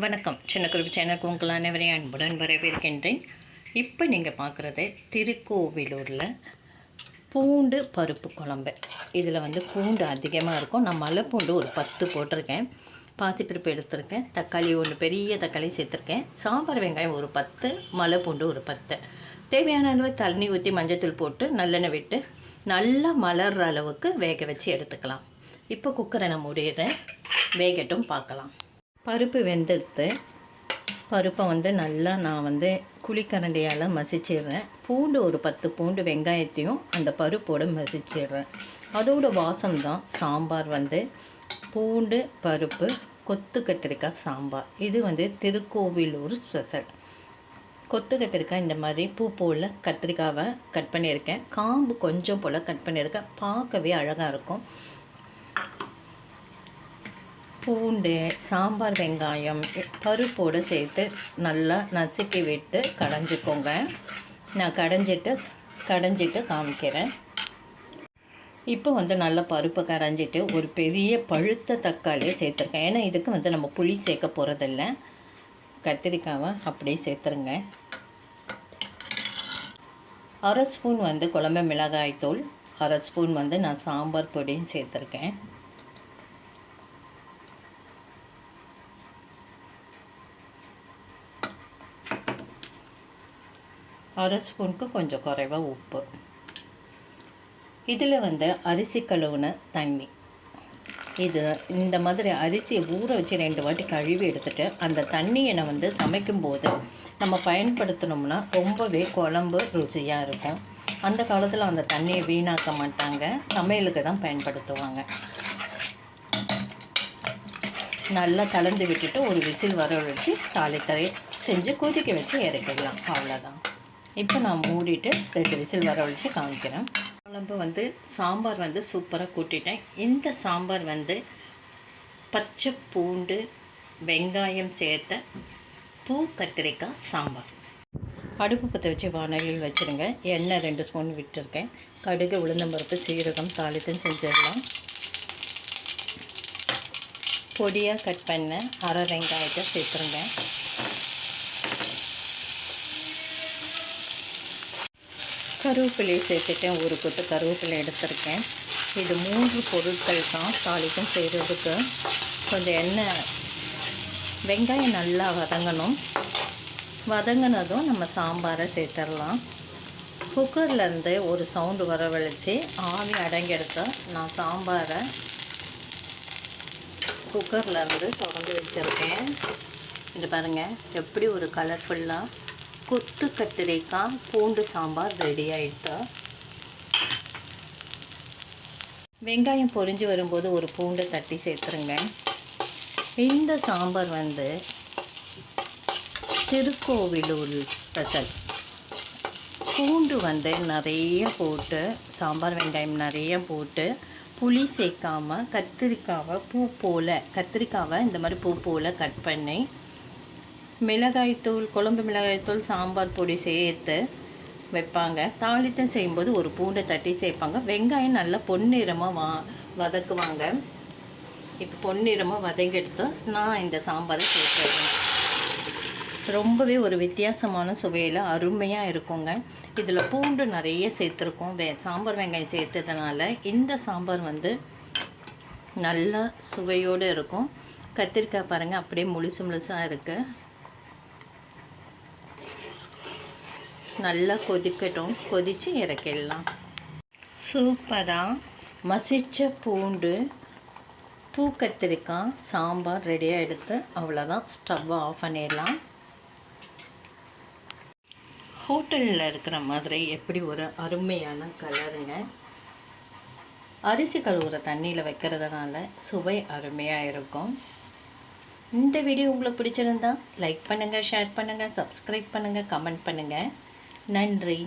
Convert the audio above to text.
வணக்கம். சின்ன குருவி சேனலுக்கு உங்கள் அனைவரையும் அன்புடன் வரவேற்கின்றேன். இப்போ நீங்கள் பார்க்குறது திருக்கோவிலூரில் பூண்டு பருப்பு குழம்பு. இதில் வந்து பூண்டு அதிகமாக இருக்கும். நான் மலை பூண்டு ஒரு பத்து போட்டிருக்கேன். பாசிப்பருப்பு எடுத்திருக்கேன். தக்காளி ஒன்று பெரிய தக்காளி சேர்த்துருக்கேன். சாம்பார் வெங்காயம் ஒரு பத்து மலை பூண்டு ஒரு பத்து. தேவையான அளவு தண்ணி ஊற்றி மஞ்சத்தூள் போட்டு நல்லெண்ணெய் விட்டு நல்லா மலர்ற அளவுக்கு வேக வச்சு எடுத்துக்கலாம். இப்போ குக்கரை நான் மூடிடுறேன். வேகட்டும் பார்க்கலாம். பருப்பு வெந்தெடுத்து பருப்பை வந்து நல்லா நான் வந்து குழிக்கரண்டியால் மசிச்சிடுறேன். பூண்டு ஒரு பத்து பூண்டு வெங்காயத்தையும் அந்த பருப்போடு மசிச்சிடுறேன். அதோட வாசம் தான் சாம்பார் வந்து. பூண்டு பருப்பு கொத்து கத்திரிக்காய் சாம்பார். இது வந்து திருக்கோவிலூர் ஸ்பெஷல். கொத்து கத்திரிக்காய் இந்த மாதிரி பூ போல் கத்திரிக்காவை கட் பண்ணியிருக்கேன். காம்பு கொஞ்சம் போல் கட் பண்ணியிருக்கேன். பார்க்கவே அழகாக இருக்கும். பூண்டு சாம்பார் வெங்காயம் பருப்போடு சேர்த்து நல்லா நசுக்கி விட்டு கடைஞ்சிக்கோங்க. நான் கடைஞ்சிட்டு கடைஞ்சிட்டு காமிக்கிறேன். இப்போ வந்து நல்லா பருப்பை கரைஞ்சிட்டு ஒரு பெரிய பழுத்த தக்காளியை சேர்த்துருக்கேன். ஏன்னா இதுக்கு வந்து நம்ம புளி சேர்க்க போகிறதில்ல கத்திரிக்காவை அப்படியே சேர்த்துருங்க. அரை ஸ்பூன் வந்து குழம்பு மிளகாய் தூள் அரை ஸ்பூன் வந்து நான் சாம்பார் பொடியும் சேர்த்துருக்கேன். அரை ஸ்பூனுக்கு கொஞ்சம் குறைவாக உப்பு. இதில் வந்து அரிசி கழுவுன தண்ணி. இது இந்த மாதிரி அரிசியை ஊற வச்சு ரெண்டு வாட்டி கழுவி எடுத்துகிட்டு அந்த தண்ணியை நான் வந்து சமைக்கும்போது நம்ம பயன்படுத்தினோம்னா ரொம்பவே குழம்பு ருசியாக இருக்கும். அந்த காலத்தில் அந்த தண்ணியை வீணாக்க மாட்டாங்க. சமையலுக்கு தான் பயன்படுத்துவாங்க. நல்லா கலந்து விட்டுட்டு ஒரு விசில் வர வச்சு தாளிக்கரை செஞ்சு கொதிக்க வச்சு இறக்கிடலாம். அவ்வளோதான் இப்போ நான் மூடிட்டு ரெண்டு விசில் வர வச்சு காமிக்கிறேன். குழம்பு வந்து சாம்பார் வந்து சூப்பராக கூட்டிட்டேன். இந்த சாம்பார் வந்து பச்சை பூண்டு வெங்காயம் சேர்த்த பூ கத்திரிக்காய் சாம்பார். அடுப்பு பற்ற வச்சு வானலில் வச்சுருங்க. எண்ணெய் ரெண்டு ஸ்பூன் விட்டுருக்கேன். கடுகு உளுந்தம்பருப்பு சீரகம் தாளித்தும் செஞ்சிடலாம். பொடியாக கட் பண்ண அரை வெங்காயத்தை சேர்த்துருங்க. கருவேப்பிலையை சேர்த்துட்டேன். ஒரு கொத்து கருவேப்பிலை எடுத்திருக்கேன். இது மூன்று பொருட்கள் தான் தாளிக்கும் செய்கிறதுக்கு கொஞ்சம் எண்ணெய் வெங்காயம் நல்லா வதங்கணும். வதங்கினதும் நம்ம சாம்பாரை சேர்த்துடலாம். குக்கர்லேருந்து ஒரு சவுண்டு வரவழைச்சி ஆவி அடங்கி எடுத்தால் நான் சாம்பாரை குக்கர்லேருந்து திறந்து வச்சுருக்கேன். இது பாருங்கள் எப்படி ஒரு கலர்ஃபுல்லாக கொத்து கத்திரிக்காய் பூண்டு சாம்பார் ரெடி ஆகிட்டா வெங்காயம் பொரிஞ்சு வரும்போது ஒரு பூண்டை தட்டி சேர்த்துருங்க. இந்த சாம்பார் வந்து திருக்கோவிலூர் ஸ்பெஷல் பூண்டு வந்து நிறைய போட்டு சாம்பார் வெங்காயம் நிறைய போட்டு புளி சேர்க்காமல் கத்திரிக்காவை பூ போல் கத்திரிக்காவை இந்த மாதிரி பூ போல் கட் பண்ணி மிளகாய்த்தூள் குழம்பு மிளகாய்த்தூள் சாம்பார் பொடி சேர்த்து வைப்பாங்க. தாளித்தம் செய்யும்போது ஒரு பூண்டை தட்டி சேர்ப்பாங்க. வெங்காயம் நல்லா பொன்னிறமாக வா வதக்குவாங்க. இப்போ பொன்னிறமாக வதங்கெடுத்து நான் இந்த சாம்பாரை சேர்த்துறேன். ரொம்பவே ஒரு வித்தியாசமான சுவையில் அருமையாக இருக்குங்க. இதில் பூண்டு நிறைய சேர்த்துருக்கோம். வே சாம்பார் வெங்காயம் சேர்த்ததுனால இந்த சாம்பார் வந்து நல்லா சுவையோடு இருக்கும். கத்திரிக்காய் பாருங்கள் அப்படியே முழுசு முழுசாக இருக்குது நல்லா கொதிக்கட்டும். கொதித்து இறக்கிடலாம். சூப்பராக மசிச்ச பூண்டு பூ கத்திரிக்காய் சாம்பார் ரெடியாக எடுத்து அவ்வளோதான் ஸ்டவ்வை ஆஃப் பண்ணிடலாம். ஹோட்டலில் இருக்கிற மாதிரி எப்படி ஒரு அருமையான கலருங்க. அரிசி கழுவுற தண்ணியில் வைக்கிறதுனால சுவை அருமையாக இருக்கும். இந்த வீடியோ உங்களுக்கு பிடிச்சிருந்தா லைக் பண்ணுங்கள் ஷேர் பண்ணுங்கள் சப்ஸ்கிரைப் பண்ணுங்கள் கமெண்ட் பண்ணுங்கள் நன்றி